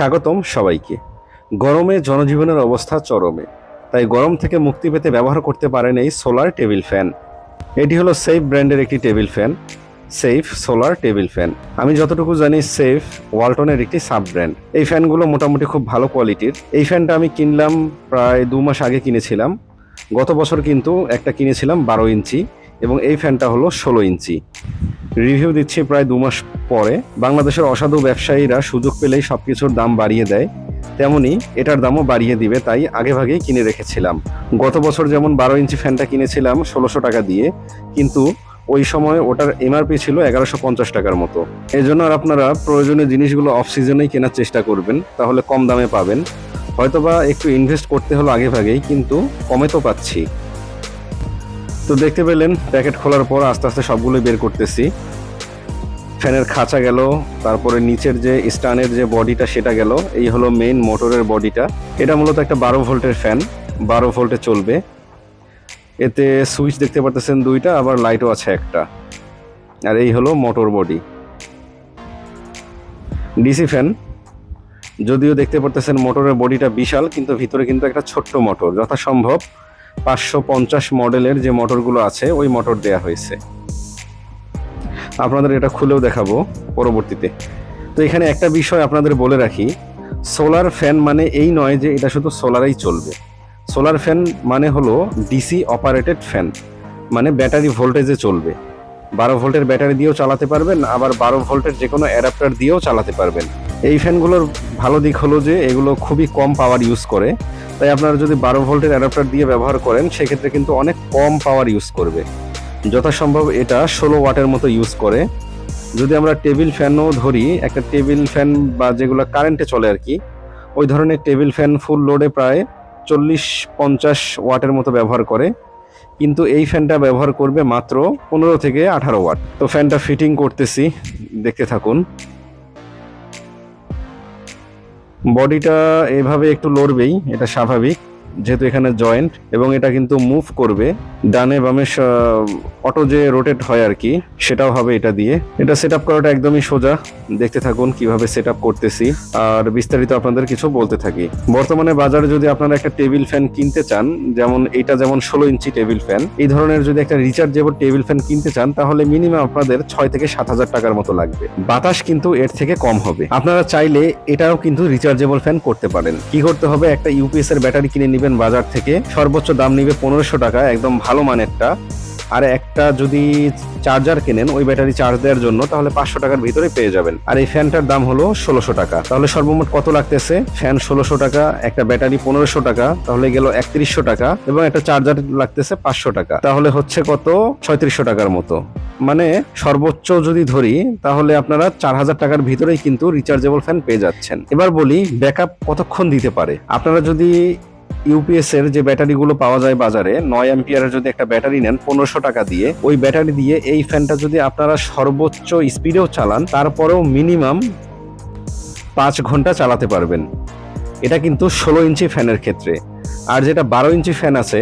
স্বাগতম সবাইকে। গরমে জনজীবনের অবস্থা চরমে, তাই গরম থেকে মুক্তি পেতে ব্যবহার করতে পারেন এই সোলার টেবিল ফ্যান। এটি হলো সেফ ব্র্যান্ডের একটি table fan safe solar table fan. আমি যতটুকু জানি সেফ ওয়ালটনের একটি সাব ব্র্যান্ড এই ফ্যানগুলো মোটামুটি খুব ভালো কোয়ালিটির। এই ফ্যানটা আমি কিনলাম প্রায় দু মাস আগে কিনেছিলাম। গত বছর কিন্তু একটা কিনেছিলাম বারো ইঞ্চি এবং এই ফ্যানটা হলো ষোলো ইঞ্চি। রিভিউ দিচ্ছি প্রায় দু মাস পরে। বাংলাদেশের অসাধু ব্যবসায়ীরা সুযোগ পেলেই সব কিছুর দাম বাড়িয়ে দেয়। তেমনি এটার দামও বাড়িয়ে দিবে, তাই আগে ভাগেই কিনে রেখেছিলাম। গত বছর যেমন বারো ইঞ্চি ফ্যানটা কিনেছিলাম ষোলোশো টাকা দিয়ে, কিন্তু ওই সময় ওটার এমআরপি ছিল এগারোশো পঞ্চাশ টাকার মতো। এই জন্য আর আপনারা প্রয়োজনীয় জিনিসগুলো অফ সিজনেই কেনার চেষ্টা করবেন, তাহলে কম দামে পাবেন। হয়তোবা একটু ইনভেস্ট করতে হলো আগে ভাগেই, কিন্তু কমে তো পাচ্ছি। তো দেখতে পেলেন, প্যাকেট খোলার পর আস্তে আস্তে সবগুলোই বের করতেছি। ফ্যানের খাঁচা গেল, তারপরে নিচের যে স্টানের যে বডিটা সেটা গেল, এই হলো মেইন মোটরের বডিটা। এটা মূলত একটা বারো ভোল্টের ফ্যান বারো ভোল্টে চলবে। এতে সুইচ দেখতে পারতেছেন দুইটা, আবার লাইটও আছে একটা। আর এই হলো মোটর বডি ডিসি ফ্যান যদিও দেখতে পারতেছেন মোটরের বডিটা বিশাল, কিন্তু ভিতরে কিন্তু একটা ছোট্ট মোটর যথাসম্ভব। পাঁচশো পঞ্চাশ মডেলের যে মোটরগুলো আছে, ওই মোটর দেয়া হয়েছে। আপনাদের এটা খুলেও দেখাবো পরবর্তীতে। তো এখানে একটা বিষয় আপনাদের বলে রাখি, সোলার ফ্যান মানে এই নয় যে এটা শুধু সোলারেই চলবে। সোলার ফ্যান মানে হলো ডিসি অপারেটেড ফ্যান মানে ব্যাটারি ভোল্টেজে চলবে। বারো ভোল্টের ব্যাটারি দিয়েও চালাতে পারবেন, আবার বারো ভোল্টের যে কোনো অ্যাডাপ্টার দিয়েও চালাতে পারবেন। এই ফ্যানগুলোর ভালো দিক হলো যে এগুলো খুবই কম পাওয়ার ইউজ করে। তাই আপনারা যদি বারো ভোল্টের অ্যাডাপ্টার দিয়ে ব্যবহার করেন, সেক্ষেত্রে কিন্তু অনেক কম পাওয়ার ইউজ করবে। যথাসম্ভব এটা ষোলো ওয়াটের মতো ইউজ করে। যদি আমরা টেবিল ফ্যানও ধরি, একটা টেবিল ফ্যান বা যেগুলো কারেন্টে চলে আর কি, ওই ধরনের টেবিল ফ্যান ফুল লোডে প্রায় চল্লিশ, পঞ্চাশ ওয়াটের মতো ব্যবহার করে। কিন্তু এই ফ্যানটা ব্যবহার করবে মাত্র পনেরো থেকে আঠারো ওয়াট তো ফ্যানটা ফিটিং করতেছি, দেখতে থাকুন। বডিটা এভাবে একটু লড়বেই এটা স্বাভাবিক। যেহেতু এখানে জয়েন্ট এবং এটা কিন্তু মুভ করবে, ডানে বামে অটো যে রোটেট হয় আর কি, সেটাও হবে এটা দিয়ে। এটা সেট আপ করাটা একদমই সোজা। দেখতে থাকুন কীভাবে সেট করতেছি। আর বিস্তারিত আপনাদের কিছু বলতে থাকি। বর্তমানে বাজারে যদি আপনারা একটা টেবিল ফ্যান কিনতে চান, যেমন এটা যেমন ষোলো ইঞ্চি টেবিল ফ্যান এই ধরনের যদি একটা রিচার্জেবল টেবিল ফ্যান কিনতে চান, তাহলে মিনিমাম আপনাদের ছয় থেকে সাত হাজার টাকার মতো লাগবে। বাতাস কিন্তু এর থেকে কম হবে। আপনারা চাইলে এটাও কিন্তু রিচার্জেবল ফ্যান করতে পারেন। কি করতে হবে? একটা ইউপিএস এর ব্যাটারি কিনে নেবেন বাজার থেকে, সর্বোচ্চ দাম নিবে পনেরোশো টাকা, একদম ভালো মানেরটা। আর একটা যদি চার্জার কেনেন, ওই ব্যাটারি চার্জ দেওয়ার জন্য, তাহলে পাঁচশো টাকার ভিতরে পেয়ে যাবেন। আর এই ফ্যানটার দাম হলো ষোলোশো টাকা। তাহলে সর্বমোট কত লাগতেছে? ফ্যান ষোলোশো টাকা, একটা ব্যাটারি পনেরোশো টাকা, তাহলে গেল একত্রিশশো টাকা, এবং একটা চার্জার লাগতেছে পাঁচশো টাকা। তাহলে হচ্ছে কত? ছয়ত্রিশশো টাকার মতো। মানে সর্বোচ্চ যদি ধরি, তাহলে আপনারা চার হাজার টাকার ভিতরেই কিন্তু রিচার্জেবল ফ্যান পেয়ে যাচ্ছেন। এবার বলি ব্যাকআপ কতক্ষণ দিতে পারে? আপনারা যদি ইউপিএস এর যে ব্যাটারিগুলো পাওয়া যায় বাজারে, নয় অ্যাম্পিয়ারের যদি একটা ব্যাটারি নেন, পনেরোশো টাকা দিয়ে, ওই ব্যাটারি দিয়ে এই ফ্যানটা যদি আপনারা সর্বোচ্চ স্পিডেও চালান, তারপরেও মিনিমাম পাঁচ ঘণ্টা চালাতে পারবেন। এটা কিন্তু ষোলো ইঞ্চি ফ্যানের ক্ষেত্রে। আর যেটা বারো ইঞ্চি ফ্যান আছে,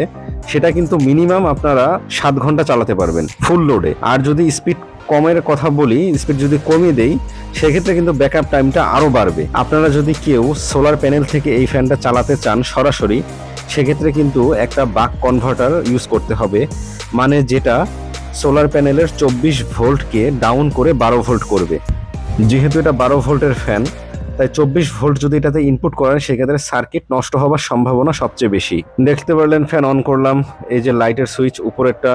সেটা কিন্তু মিনিমাম আপনারা সাত ঘণ্টা চালাতে পারবেন ফুল লোডে আর যদি স্পিড কমের কথা বলি স্পিড যদি কমিয়ে দেই, সেক্ষেত্রে কিন্তু ব্যাকআপ টাইমটা আরও বাড়বে। আপনারা যদি কেউ সোলার প্যানেল থেকে এই ফ্যানটা চালাতে চান সরাসরি, সেক্ষেত্রে কিন্তু একটা বাক কনভার্টার ইউজ করতে হবে। মানে যেটা সোলার প্যানেলের চব্বিশ ভোল্টকে ডাউন করে বারো ভোল্ট করবে। যেহেতু এটা বারো ভোল্টের ফ্যান তাই চব্বিশ ভোল্ট যদি এটাতে ইনপুট করেন, সেক্ষেত্রে সার্কিট নষ্ট হওয়ার সম্ভাবনা সবচেয়ে বেশি। দেখতে পারলেন ফ্যান অন করলাম, এই যে লাইটের সুইচ উপরেরটা।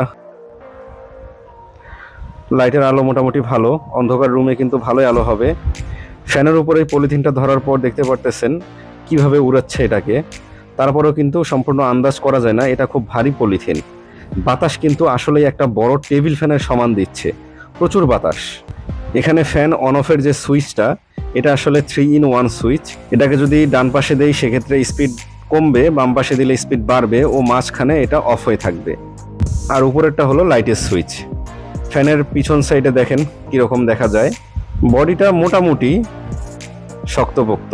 লাইটের আলো মোটামুটি ভালো, অন্ধকার রুমে কিন্তু ভালোই আলো হবে। ফ্যানের উপরে পলিথিনটা ধরার পর দেখতে পারতেছেন কীভাবে উড়াচ্ছে এটাকে। তারপরেও কিন্তু সম্পূর্ণ আন্দাজ করা যায় না, এটা খুব ভারী পলিথিন। বাতাস কিন্তু আসলেই একটা বড় টেবিল ফ্যানের সমান দিচ্ছে। প্রচুর বাতাস। এখানে ফ্যান অন অফের যে সুইচটা, এটা আসলে থ্রি ইন ওয়ান সুইচ। এটাকে যদি ডান পাশে দেই, সেক্ষেত্রে স্পিড কমবে, বাম পাশে দিলে স্পিড বাড়বে ও মাঝখানে এটা অফ হয়ে থাকবে। আর উপরেরটা হলো লাইটের সুইচ। ফ্যানের পিছন সাইডে দেখেন কীরকম দেখা যায়। বডিটা মোটামুটি শক্তপোক্ত।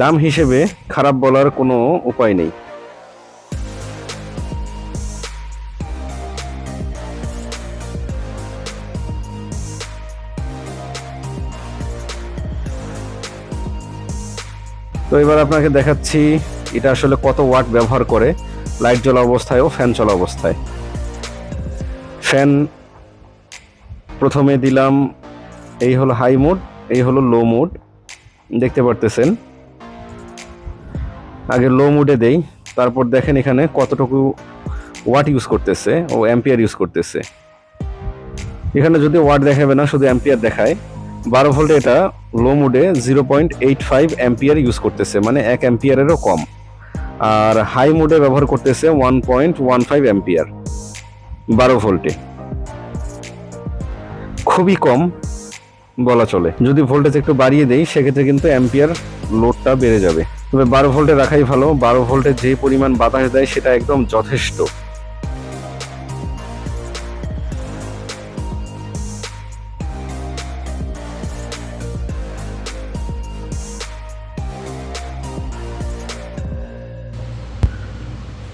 দাম হিসেবে খারাপ বলার কোনো উপায় নেই। তো এবার আপনাকে দেখাচ্ছি এটা আসলে কত ওয়াট ব্যবহার করে। লাইট জ্বলা অবস্থায় ও ফ্যান চলা অবস্থায়। ফ্যান প্রথমে দিলাম, এই হলো হাই মোড এই হলো লো মোড দেখতে পারতেছেন। আগে লো মোডে দেই, তারপর দেখেন এখানে কতটুকু ওয়াট ইউজ করতেছে ও অ্যাম্পিয়ার ইউজ করতেছে। এখানে যদি ওয়াট দেখাবে না, শুধু অ্যাম্পিয়ার দেখায়। বারো ভোল্টে এটা লো মোডে zero point eight five ampere use করতেছে মানে এক অ্যাম্পিয়ারেরও কম। আর হাই মোডে ব্যবহার করতেছে one point one five ampere বারো ভোল্টে খুবই কম বলা চলে। যদি ভোল্টেজ একটু বাড়িয়ে দেই, সেক্ষেত্রে কিন্তু অ্যাম্পিয়ার লোডটা বেড়ে যাবে। তবে বারো ভোল্টে রাখাই ভালো। বারো ভোল্টে যে পরিমাণ বাতাস দেয়, সেটা একদম যথেষ্ট।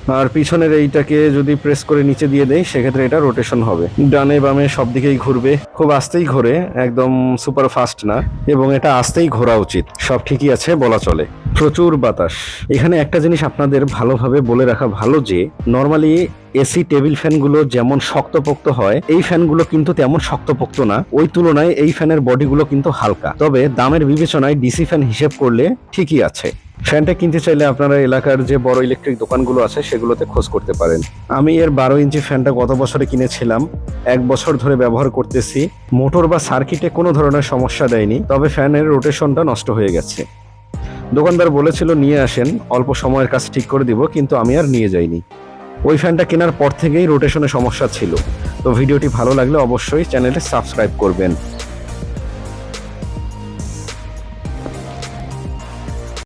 আর পিছনের এইটাকে যদি প্রেস করে নিচে দিয়ে দেই, সেক্ষেত্রে এটা রোটেশন হবে। ডানে বামে সব দিকেই ঘুরবে। খুব আস্তেই ঘোরে, একদম সুপার ফাস্ট না। এবং এটা আস্তেই ঘোরা উচিত। সব ঠিকই আছে, বলা চলে। প্রচুর বাতাস। এখানে একটা জিনিস আপনাদের ভালোভাবে বলে রাখা ভালো যে নর্মালি এসি টেবিল ফ্যানগুলো যেমন শক্তপোক্ত হয়, এই ফ্যানগুলো কিন্তু তেমন শক্তপোক্ত না। ওই তুলনায় এই ফ্যানের বডিগুলো কিন্তু হালকা। তবে দামের বিবেচনায় ডিসি ফ্যান হিসেব করলে ঠিকই আছে। ফ্যানটা কিনতে চাইলে আপনারা এলাকার যে বড় ইলেকট্রিক দোকানগুলো আছে সেগুলোতে খোঁজ করতে পারেন। আমি এর বারো ইঞ্চি ফ্যানটা গত বছরে কিনেছিলাম। এক বছর ধরে ব্যবহার করতেছি। মোটর বা সার্কিটে কোনো ধরনের সমস্যা দেয়নি, তবে ফ্যানের রোটেশনটা নষ্ট হয়ে গেছে। দোকানদার বলেছিল, নিয়ে আসেন, অল্প সময়ের কাজ ঠিক করে দিব, কিন্তু আমি আর নিয়ে যাইনি। ওই ফ্যানটা কেনার পর থেকেই রোটেশনে সমস্যা ছিল। তো ভিডিওটি ভালো লাগলে অবশ্যই চ্যানেলে সাবস্ক্রাইব করবেন।